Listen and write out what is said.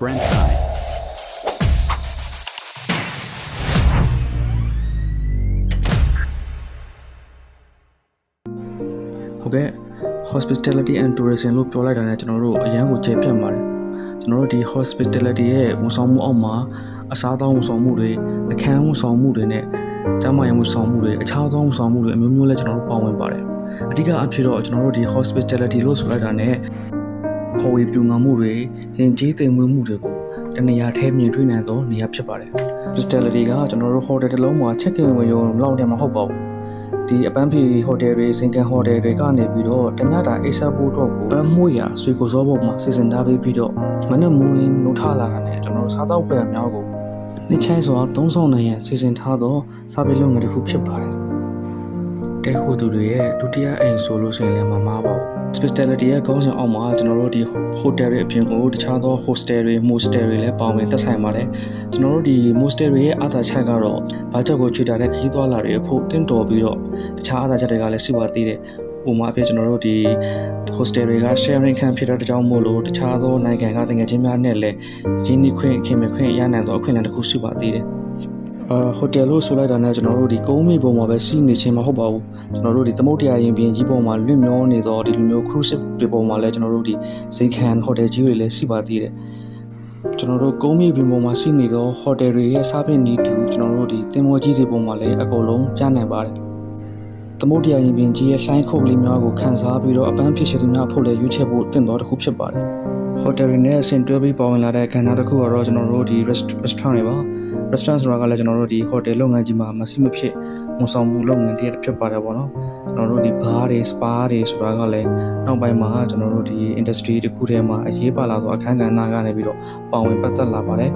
Brandside. ဟုတ်ကဲ့ hospitality and tourism လို့ပြောလိုက်တာနဲ့ကျွန်တော်တို့အရန်ကိုကျေပြတ်ပါတယ်ကျွန်တော်တို့ဒီ hospitality ရဲ့ဝန်ဆောင်မှုအောက်မှာအစားအသောက်ဝန်ဆောင်မှုတွေအခန်းဝန်ဆောင်မှုတွေနဲ့ကျန်းမာရေးဝန်ဆောင်မှုတွေအခြားသောဝန်ဆောင်မှုတွေအမျိုးမျိုးလဲကျွန်တော်တို့ပါဝင်ပါတယ်အဓိကအဖြစ်တော့ကျွန်တော်တို့ဒီ hospitality လို့ဆိုလိုက်တာနဲ့ ခေါ်ဝေပြုငါမှုတွေရင်ကျေးသိမ်မွေးမှုတွေကိုတနေရာထဲမြင်တွေ့နိုင်သောနေရာဖြစ်ပါတယ် hospitality ကကျွန်တော်တို့ hotel တစ်လုံးမှာ check in ဝင်ရုံလောက်တည်းမဟုတ်ပါဘူးဒီအပန်းဖြေဟိုတယ်တွေစင်ကန်ဟိုတယ်တွေကနေပြီးတော့တညတာအိဆာဖို့တော့ကိုပန်းမွေရဆွေကိုစောပေါ်မှာစီစဉ်ထားပြီးပြီးတော့မနေ့မူးလင်းနှုတ်ထလာတာနဲ့ကျွန်တော်တို့စားတော့ဖွယ်အများကိုနှစ်ချိုင်းစွာသုံးဆောင်နိုင်ရန်စီစဉ်ထားသောစားပေးလုပ်ငန်းတစ်ခုဖြစ်ပါတယ် တဲခုသူတွေရဲ့ဒုတိယအိမ်ဆိုလို့ရှိရင်လည်းမမားပါဘူး hospitality ရဲ့ခေါင်းဆောင်အောက်မှာကျွန်တော်တို့ဒီ hotel တွေအပြင်ကိုတခြားသော hostel တွေ mostel တွေလည်းပါဝင်သက်ဆိုင်ပါတယ်ကျွန်တော်တို့ဒီ mostel တွေရဲ့အားသာချက်ကတော့ဘာကြောက်ကိုချွေတာတဲ့ခရီးသွားလာတွေအဖို့တင့်တော်ပြီးတော့တခြားအားသာချက်တွေကလည်းရှိပါသေးတယ်။ဥပမာအဖြစ်ကျွန်တော်တို့ဒီ hostel တွေက sharing ခံဖြစ်တဲ့ကြောင့်မို့လို့တခြားသောနိုင်ငံကတကယ်ချင်းများနဲ့လည်းရင်းနှီးခွင့်ခင်မခွင့်ရနိုင်သောအခွင့်အလမ်းတစ်ခုရှိပါသေးတယ်။အာ ဟိုတယ်လို့ဆိုလိုက်တာနဲ့ကျွန်တော်တို့ဒီကုန်းမီပုံမှာပဲစီးနေခြင်းမဟုတ်ပါဘူးကျွန်တော်တို့ဒီသမုတ်တရားရင်ပြင်ကြီးပုံမှာလွင့်မျောနေသောဒီလိုမျိုး cruise ship တွေပုံမှာလည်းကျွန်တော်တို့ဒီဇိတ်ခံဟိုတယ်ကြီးတွေလည်းရှိပါသေးတယ်ကျွန်တော်တို့ကုန်းမီပြင်ပုံမှာစီးနေသောဟိုတယ်တွေရဲ့စားပင်နီးတူကျွန်တော်တို့ဒီသင်္ဘောကြီးတွေပုံမှာလည်းအကုန်လုံးပြနိုင်ပါတယ်သမုတ်တရားရင်ပြင်ကြီးရဲ့လှိုင်းခုတ်ကလေးများကိုခန်းစားပြီးတော့အပန်းဖြစ်ရှိသူများဖို့လည်းရွေးချယ်ဖို့တင့်တော်တစ်ခုဖြစ်ပါတယ် ဟိုတယ်တွေနဲ့အဆင်တွဲပြီးပါဝင်လာတဲ့ကဏ္ဍတစ်ခုကတော့ကျွန်တော်တို့ဒီ rest- restaurant တွေပါ restaurant ဆိုတာကလည်းကျွန်တော်တို့ဒီ hotel လုပ်ငန်းကြီးမှာမရှိမဖြစ်ဝန်ဆောင်မှုလုပ်ငန်းတည်းဖြစ်ပါတယ်ပေါ့နော်ကျွန်တော်တို့ဒီ bar တွေ spa တွေဆိုတာကလည်းနောက်ပိုင်းမှာကျွန်တော်တို့ဒီ industry တစ်ခုထဲမှာအရေးပါလာသောအခန်းကဏ္ဍကနေပြီးတော့ပါဝင်ပတ်သက်လာပါတယ်